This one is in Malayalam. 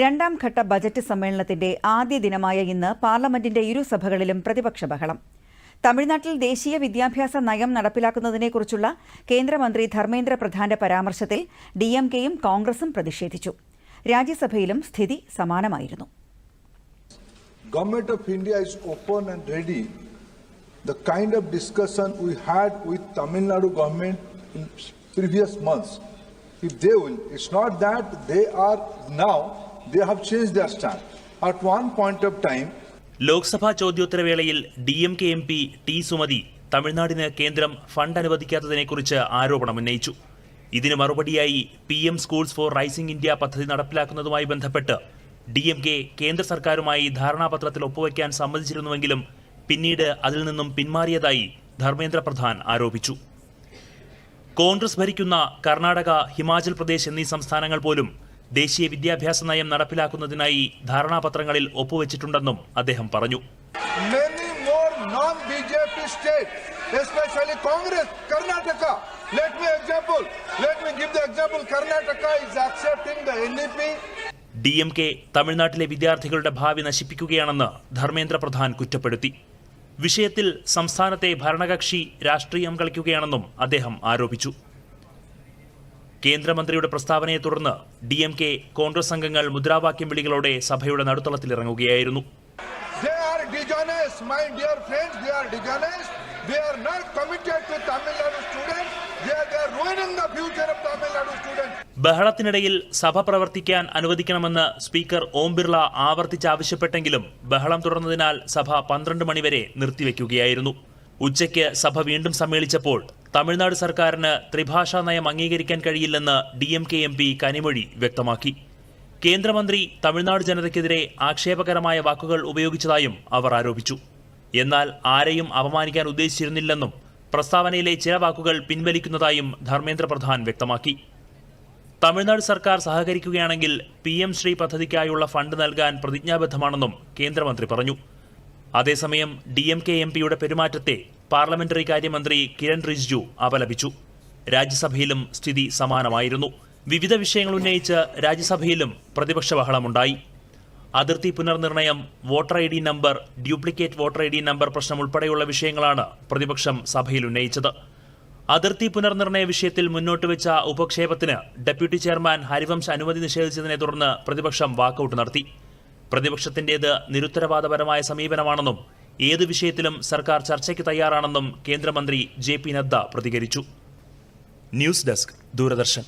രണ്ടാം ഘട്ട ബജറ്റ് സമ്മേളനത്തിന്റെ ആദ്യ ദിനമായ ഇന്ന് പാർലമെന്റിന്റെ ഇരുസഭകളിലും പ്രതിപക്ഷ ബഹളം. തമിഴ്നാട്ടിൽ ദേശീയ വിദ്യാഭ്യാസ നയം നടപ്പിലാക്കുന്നതിനെക്കുറിച്ചുള്ള കേന്ദ്രമന്ത്രി ധർമ്മേന്ദ്ര പ്രധാന്റെ പരാമർശത്തിൽ ഡി എം കെയും കോൺഗ്രസും പ്രതിഷേധിച്ചു. രാജ്യസഭയിലും സ്ഥിതി സമാനമായിരുന്നു. Government of India is open and ready the kind of discussion we had with Tamil Nadu government in previous months if they will it's not that they are now, they have changed their stand. At one point of time, Lok Sabha ചോദ്യോത്തരവേളയിൽ D M K M P T Sumathi തമിഴ്നാടിന് കേന്ദ്രം ഫണ്ട് അനുവദിക്കാത്തതിനെക്കുറിച്ച് ആരോപണമുന്നയിച്ചു ഇതിന് മറുപടിയായി P M schools for rising India പദ്ധതി നടപ്പിലാക്കുന്നതുമായി ബന്ധപ്പെട്ട് ഡി എം കെ കേന്ദ്ര സർക്കാരുമായി ധാരണാപത്രത്തിൽ ഒപ്പുവയ്ക്കാൻ സമ്മതിച്ചിരുന്നുവെങ്കിലും പിന്നീട് അതിൽ നിന്നും പിന്മാറിയതായി ധർമ്മേന്ദ്ര പ്രധാൻ ആരോപിച്ചു കോൺഗ്രസ് ഭരിക്കുന്ന കർണാടക ഹിമാചൽ പ്രദേശ് എന്നീ സംസ്ഥാനങ്ങൾ പോലും ദേശീയ വിദ്യാഭ്യാസ നയം നടപ്പിലാക്കുന്നതിനായി ധാരണാപത്രങ്ങളിൽ ഒപ്പുവെച്ചിട്ടുണ്ടെന്നും അദ്ദേഹം പറഞ്ഞു. Many more non-BJP states, especially Congress, Karnataka. Let me example, let me give the example, Karnataka is accepting the NEP D M K തമിഴ്നാട്ടിലെ വിദ്യാർത്ഥികളുടെ ഭാവി നശിപ്പിക്കുകയാണെന്ന് ധർമ്മേന്ദ്ര പ്രധാൻ കുറ്റപ്പെടുത്തി. വിഷയത്തിൽ സംസ്ഥാനത്തെ ഭരണകക്ഷി രാഷ്ട്രീയം കളിക്കുകയാണെന്നും അദ്ദേഹം ആരോപിച്ചു. കേന്ദ്രമന്ത്രിയുടെ പ്രസ്താവനയെ തുടർന്ന് ഡി എം കെ കോൺഗ്രസ് അംഗങ്ങൾ മുദ്രാവാക്യം വിളികളോടെ സഭയുടെ നടുത്തളത്തിലിറങ്ങുകയായിരുന്നു. ബഹളത്തിനിടയിൽ സഭ പ്രവർത്തിക്കാൻ അനുവദിക്കണമെന്ന് സ്പീക്കർ ഓം ബിർള ആവർത്തിച്ച് ആവശ്യപ്പെട്ടെങ്കിലും ബഹളം തുടർന്നതിനാൽ സഭ പന്ത്രണ്ട് മണിവരെ നിർത്തിവെക്കുകയായിരുന്നു. ഉച്ചയ്ക്ക് സഭ വീണ്ടും സമ്മേളിച്ചപ്പോൾ തമിഴ്നാട് സർക്കാരിന് ത്രിഭാഷാ നയം അംഗീകരിക്കാൻ കഴിയില്ലെന്ന് D M K M P Kanimozhi വ്യക്തമാക്കി. കേന്ദ്രമന്ത്രി തമിഴ്നാട് ജനതയ്ക്കെതിരെ ആക്ഷേപകരമായ വാക്കുകൾ ഉപയോഗിച്ചതായും അവർ ആരോപിച്ചു. എന്നാൽ ആരെയും അപമാനിക്കാൻ ഉദ്ദേശിച്ചിരുന്നില്ലെന്നും പ്രസ്താവനയിലെ ചില വാക്കുകൾ പിൻവലിക്കുന്നതായും ധർമ്മേന്ദ്ര പ്രധാൻ വ്യക്തമാക്കി. തമിഴ്നാട് സർക്കാർ സഹകരിക്കുകയാണെങ്കിൽ പി എം ശ്രീ പദ്ധതിക്കായുള്ള ഫണ്ട് നൽകാൻ പ്രതിജ്ഞാബദ്ധമാണെന്നും കേന്ദ്രമന്ത്രി പറഞ്ഞു. അതേസമയം ഡി എം കെ എം പിയുടെ പെരുമാറ്റത്തെ പാർലമെന്ററി കാര്യമന്ത്രി കിരൺ റിജ്ജു അപലപിച്ചു. രാജ്യസഭയിലും സ്ഥിതി സമാനമായിരുന്നു. വിവിധ വിഷയങ്ങൾ ഉന്നയിച്ച് രാജ്യസഭയിലും പ്രതിപക്ഷ ബഹളമുണ്ടായി അതിർത്തി പുനർനിർണയം voter I D number duplicate voter I D number പ്രശ്നം ഉൾപ്പെടെയുള്ള വിഷയങ്ങളാണ് പ്രതിപക്ഷം സഭയിൽ ഉന്നയിച്ചത്. അതിർത്തി പുനർനിർണയ വിഷയത്തിൽ മുന്നോട്ട് വെച്ച ഉപക്ഷേപത്തിന് ഡെപ്യൂട്ടി ചെയർമാൻ ഹരിവംശ് അനുമതി നിഷേധിച്ചതിനെ തുടർന്ന് പ്രതിപക്ഷം വാക്കൌട്ട് നടത്തി. പ്രതിപക്ഷത്തിന്റേത് നിരുത്തരവാദപരമായ സമീപനമാണെന്നും ഏത് വിഷയത്തിലും സർക്കാർ ചർച്ചയ്ക്ക് തയ്യാറാണെന്നും കേന്ദ്രമന്ത്രി ജെ പി നദ്ദ പ്രതികരിച്ചു. News desk Doordarshan.